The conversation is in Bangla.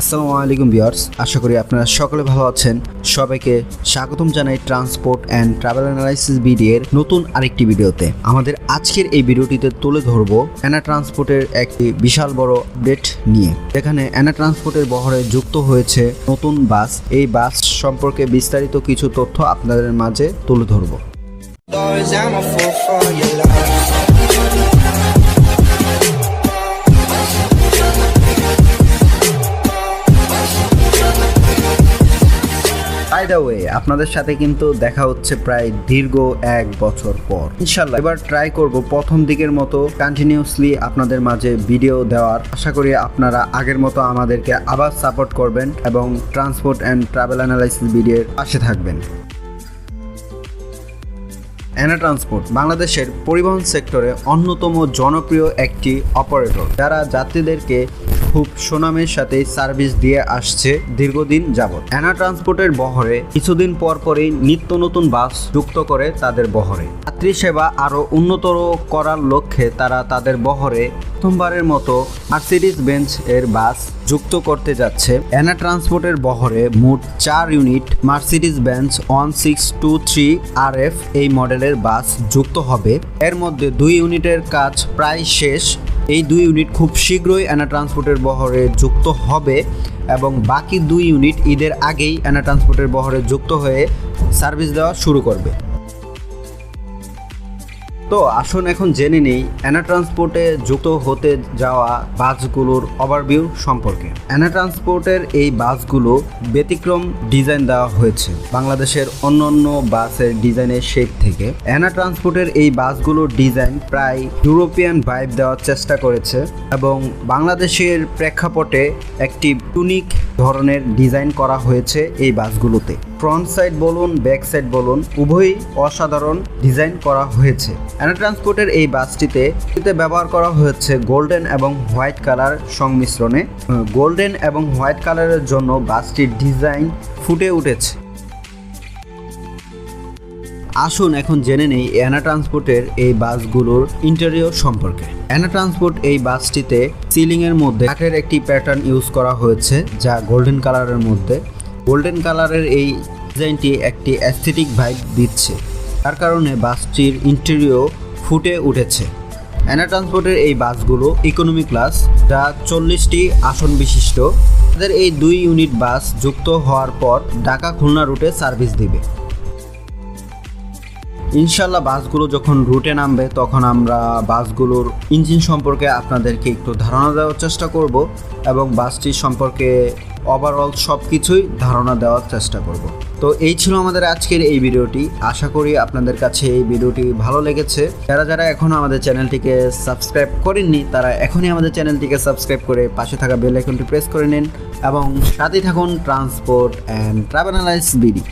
আসসালামু আলাইকুম ভিউয়ার্স, আশা করি আপনারা সকলে ভালো আছেন। সবাইকে স্বাগতম জানাই ট্রান্সপোর্ট অ্যান্ড ট্রাভেল অ্যানালাইসিস বিডিএর নতুন আরেকটি ভিডিওতে। আমাদের আজকের এই ভিডিওটিতে তুলে ধরবো অ্যানা ট্রান্সপোর্টের একটি বিশাল বড় আপডেট নিয়ে। এখানে অ্যানা ট্রান্সপোর্টের বহরে যুক্ত হয়েছে নতুন বাস। এই বাস সম্পর্কে বিস্তারিত কিছু তথ্য আপনাদের মাঝে তুলে ধরবো। বাই দ্য ওয়ে আপনাদের সাথে কিন্তু দেখা হচ্ছে প্রায় দীর্ঘ এক বছর পর। ইনশাল্লাহ এবার ট্রাই করব প্রথম দিকের মতো কন্টিনিউসলি আপনাদের মাঝে ভিডিও দেওয়ার। আশা করি আপনারা আগের মতো আমাদেরকে আবার সাপোর্ট করবেন এবং ট্রান্সপোর্ট অ্যান্ড ট্রাভেল অ্যানালাইসিস ভিডিওর পাশে থাকবেন। অ্যানা ট্রান্সপোর্ট বাংলাদেশের পরিবহন সেক্টরে অন্যতম জনপ্রিয় একটি অপারেটর যারা যাত্রীদেরকে খুব সুনামের সাথে সার্ভিস দিয়ে আসছে দীর্ঘদিন যাবৎ। অ্যানা ট্রান্সপোর্টের বহরে কিছুদিন পর পরই নিত্য নতুন বাস যুক্ত করে তাদের বহরে। যাত্রী সেবা আরও উন্নতর করার লক্ষ্যে তারা তাদের বহরে প্রথমবারের মতো মার্সিডিস বেঞ্চ এর বাস যুক্ত করতে যাচ্ছে। অ্যানা ট্রান্সপোর্টের বহরে মোট চার unit Mercedes Benz one six two three R F এই মডেলের বাস যুক্ত হবে। এর মধ্যে দুই ইউনিটের কাজ প্রায় শেষ। এই দুই ইউনিট খুব শীঘ্রই অ্যানা ট্রান্সপোর্টের বহরে যুক্ত হবে এবং বাকি দুই ইউনিট ঈদের আগেই অ্যানা ট্রান্সপোর্টের বহরে যুক্ত হয়ে সার্ভিস দেওয়া শুরু করবে। তো আসুন এখন জেনে নেই অ্যানা ট্রান্সপোর্টে যুক্ত হতে যাওয়া বাসগুলোর ওভারভিউ সম্পর্কে। অ্যানা ট্রান্সপোর্টের এই বাসগুলো ব্যতিক্রম ডিজাইন দেওয়া হয়েছে বাংলাদেশের অন্যান্য বাসের ডিজাইনের শেপ থেকে। অ্যানা ট্রান্সপোর্টের এই বাসগুলোর ডিজাইন প্রায় ইউরোপিয়ান ভাইব দেওয়ার চেষ্টা করেছে এবং বাংলাদেশের প্রেক্ষাপটে একটি টুনিক ধরনের ডিজাইন করা হয়েছে এই বাসগুলোতে। ফ্রন্ট সাইড বলুন, ব্যাক সাইড বলুন, উভয়ই অসাধারণ ডিজাইন করা হয়েছে। অ্যানা ট্রান্সপোর্টের এই বাসটিতে ব্যবহার করা হয়েছে গোল্ডেন এবং হোয়াইট কালার সংমিশ্রণে। গোল্ডেন এবং হোয়াইট কালারের জন্য বাসটির ডিজাইন ফুটে উঠেছে। আসুন এখন জেনে নেই অ্যানা ট্রান্সপোর্টের এই বাসগুলোর ইন্টেরিয়র সম্পর্কে। অ্যানা ট্রান্সপোর্ট এই বাসটিতে সিলিংয়ের মধ্যে কাঠের একটি প্যাটার্ন ইউজ করা হয়েছে, যা গোল্ডেন কালারের মধ্যে। গোল্ডেন কালারের এই ডিজাইনটি একটি অ্যাস্থেটিক ভাইব দিচ্ছে। তার কারণে বাসটির ইন্টেরিয়র ফুটে উঠেছে। অ্যানা ট্রান্সপোর্টের এই বাসগুলো ইকোনমি ক্লাস যা চল্লিশটি আসন বিশিষ্ট। তাদের এই দুই ইউনিট বাস যুক্ত হওয়ার পর ঢাকা খুলনা রুটে সার্ভিস দিবে। ইনশাল্লাহ বাসগুলো যখন রুটে নামবে, তখন আমরা বাসগুলোর ইঞ্জিন সম্পর্কে আপনাদেরকে একটু ধারণা দেওয়ার চেষ্টা করব এবং বাসটির সম্পর্কে ওভারঅল সব কিছুই ধারণা দেওয়ার চেষ্টা করব। তো এই ছিল আমাদের আজকের এই ভিডিওটি। আশা করি আপনাদের কাছে এই ভিডিওটি ভালো লেগেছে। যারা যারা এখনও আমাদের চ্যানেলটিকে সাবস্ক্রাইব করেননি, তারা এখনই আমাদের চ্যানেলটিকে সাবস্ক্রাইব করে পাশে থাকা বেল আইকনটি প্রেস করে নিন এবং সাথে থাকুন ট্রান্সপোর্ট অ্যান্ড ট্রাভেল বিডি।